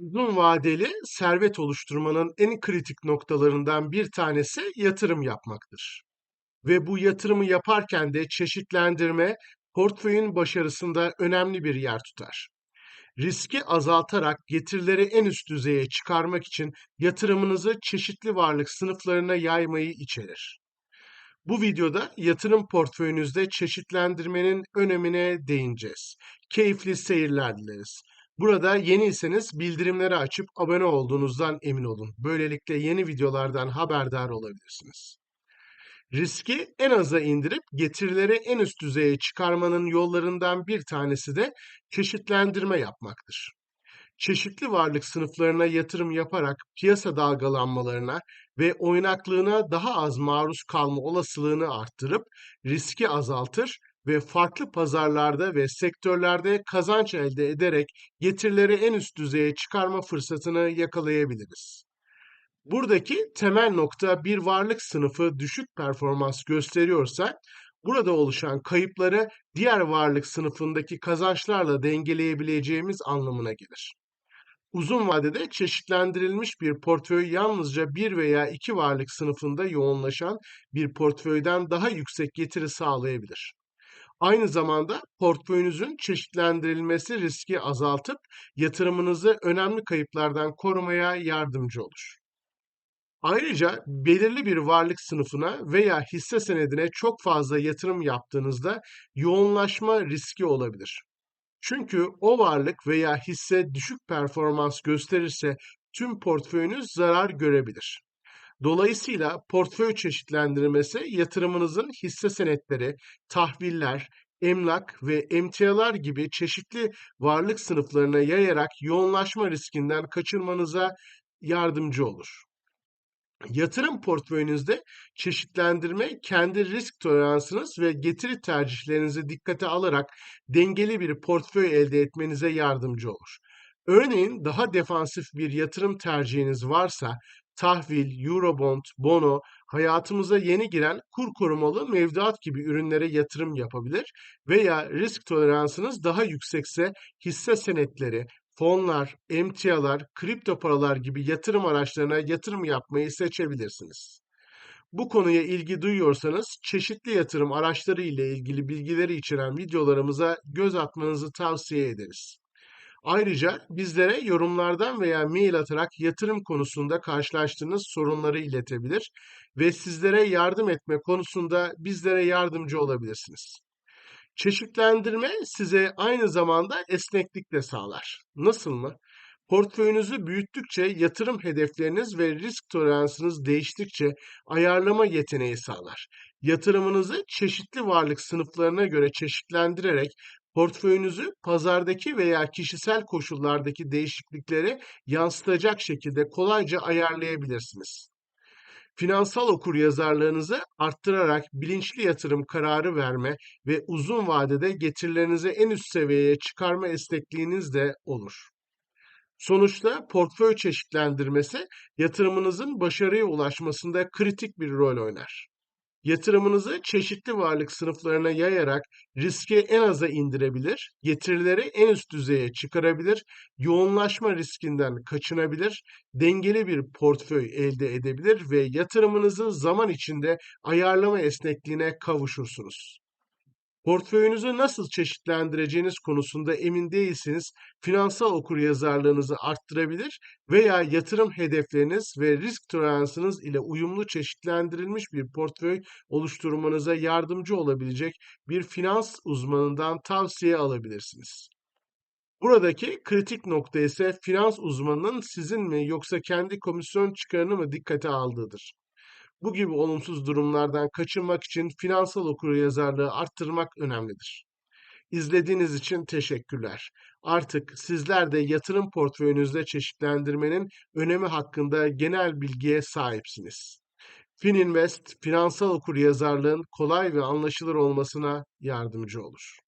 Uzun vadeli servet oluşturmanın en kritik noktalarından bir tanesi yatırım yapmaktır. Ve bu yatırımı yaparken de çeşitlendirme portföyün başarısında önemli bir yer tutar. Riski azaltarak getirileri en üst düzeye çıkarmak için yatırımınızı çeşitli varlık sınıflarına yaymayı içerir. Bu videoda yatırım portföyünüzde çeşitlendirmenin önemine değineceğiz. Keyifli seyirler dileriz. Burada yeniyseniz bildirimleri açıp abone olduğunuzdan emin olun. Böylelikle yeni videolardan haberdar olabilirsiniz. Riski en aza indirip getirileri en üst düzeye çıkarmanın yollarından bir tanesi de çeşitlendirme yapmaktır. Çeşitli varlık sınıflarına yatırım yaparak piyasa dalgalanmalarına ve oynaklığına daha az maruz kalma olasılığını arttırıp riski azaltır ve farklı pazarlarda ve sektörlerde kazanç elde ederek getirileri en üst düzeye çıkarma fırsatını yakalayabiliriz. Buradaki temel nokta bir varlık sınıfı düşük performans gösteriyorsa burada oluşan kayıpları diğer varlık sınıfındaki kazançlarla dengeleyebileceğimiz anlamına gelir. Uzun vadede çeşitlendirilmiş bir portföy yalnızca bir veya iki varlık sınıfında yoğunlaşan bir portföyden daha yüksek getiri sağlayabilir. Aynı zamanda portföyünüzün çeşitlendirilmesi riski azaltıp yatırımınızı önemli kayıplardan korumaya yardımcı olur. Ayrıca belirli bir varlık sınıfına veya hisse senedine çok fazla yatırım yaptığınızda yoğunlaşma riski olabilir. Çünkü o varlık veya hisse düşük performans gösterirse tüm portföyünüz zarar görebilir. Dolayısıyla portföy çeşitlendirmesi yatırımınızın hisse senetleri, tahviller, emlak ve emtialar gibi çeşitli varlık sınıflarına yayarak yoğunlaşma riskinden kaçınmanıza yardımcı olur. Yatırım portföyünüzde çeşitlendirme kendi risk toleransınız ve getiri tercihlerinizi dikkate alarak dengeli bir portföy elde etmenize yardımcı olur. Örneğin daha defansif bir yatırım tercihiniz varsa tahvil, eurobond, bono, hayatımıza yeni giren kur korumalı mevduat gibi ürünlere yatırım yapabilir veya risk toleransınız daha yüksekse hisse senetleri, fonlar, emtialar, kripto paralar gibi yatırım araçlarına yatırım yapmayı seçebilirsiniz. Bu konuya ilgi duyuyorsanız çeşitli yatırım araçları ile ilgili bilgileri içeren videolarımıza göz atmanızı tavsiye ederiz. Ayrıca bizlere yorumlardan veya mail atarak yatırım konusunda karşılaştığınız sorunları iletebilir ve sizlere yardım etme konusunda bizlere yardımcı olabilirsiniz. Çeşitlendirme size aynı zamanda esneklik de sağlar. Nasıl mı? Portföyünüzü büyüttükçe yatırım hedefleriniz ve risk toleransınız değiştikçe ayarlama yeteneği sağlar. Yatırımınızı çeşitli varlık sınıflarına göre çeşitlendirerek portföyünüzü pazardaki veya kişisel koşullardaki değişiklikleri yansıtacak şekilde kolayca ayarlayabilirsiniz. Finansal okuryazarlığınızı arttırarak bilinçli yatırım kararı verme ve uzun vadede getirilerinizi en üst seviyeye çıkarma esnekliğiniz de olur. Sonuçta portföy çeşitlendirmesi yatırımınızın başarıya ulaşmasında kritik bir rol oynar. Yatırımınızı çeşitli varlık sınıflarına yayarak riski en aza indirebilir, getirileri en üst düzeye çıkarabilir, yoğunlaşma riskinden kaçınabilir, dengeli bir portföy elde edebilir ve yatırımınızı zaman içinde ayarlama esnekliğine kavuşursunuz. Portföyünüzü nasıl çeşitlendireceğiniz konusunda emin değilseniz finansal okuryazarlığınızı arttırabilir veya yatırım hedefleriniz ve risk toleransınız ile uyumlu çeşitlendirilmiş bir portföy oluşturmanıza yardımcı olabilecek bir finans uzmanından tavsiye alabilirsiniz. Buradaki kritik nokta ise finans uzmanının sizin mi yoksa kendi komisyon çıkarını mı dikkate aldığıdır. Bu gibi olumsuz durumlardan kaçınmak için finansal okuryazarlığı arttırmak önemlidir. İzlediğiniz için teşekkürler. Artık sizler de yatırım portföyünüzde çeşitlendirmenin önemi hakkında genel bilgiye sahipsiniz. Fininvest, finansal okuryazarlığın kolay ve anlaşılır olmasına yardımcı olur.